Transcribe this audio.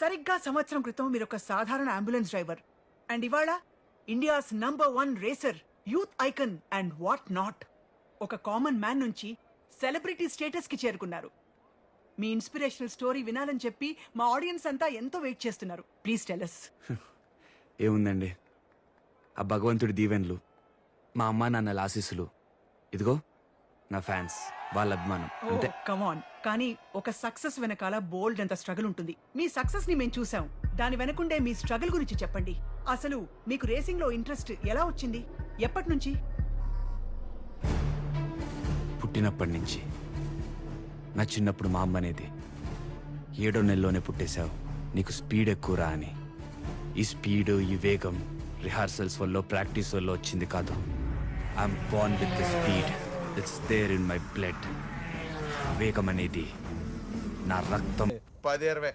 సరిగ్గా సంవత్సరం క్రితం మీరు ఒక సాధారణ అంబులెన్స్ డ్రైవర్. అండ్ ఇవాళ India's number one racer youth icon and what not. ఒక కామన్ మ్యాన్ నుంచి సెలబ్రిటీ స్టేటస్కి చేరుకున్నారు. మీ ఇన్స్పిరేషనల్ స్టోరీ వినాలని చెప్పి మా ఆడియన్స్ అంతా ఎంతో వెయిట్ చేస్తున్నారు. ప్లీజ్ టెలస్ ఏముందండి? ఆ భగవంతుడి దీవెన్లు మా అమ్మా నాన్నల ఆశీస్సులు. ఇదిగో. నా ఫ్యాన్స్ వాళ్ళ అభిమానం అంతే. కమాన్ కానీ ఒక సక్సెస్ వెనకాల బోల్డ్ అంత స్ట్రగుల్ ఉంటుంది. మీ సక్సెస్ని మేము చూసాం. దాని వెనకుండే మీ స్ట్రగుల్ గురించి చెప్పండి. అసలు మీకు రేసింగ్లో ఇంట్రెస్ట్ ఎలా వచ్చింది? ఎప్పటి నుంచి పుట్టినప్పటి నుంచి. నా చిన్నప్పుడు మా అమ్మ అనేది ఏడో నెలలోనే పుట్టేశావు. నీకు స్పీడ్ ఎక్కువరా అని. ఈ స్పీడ్ ఈ వేగం రిహార్సల్స్ వల్ల ప్రాక్టీస్ వల్ల వచ్చింది కాదు. I'm born with the speed. It's there in my blood వేగం అనేది నా రక్తం. పది ఇరవై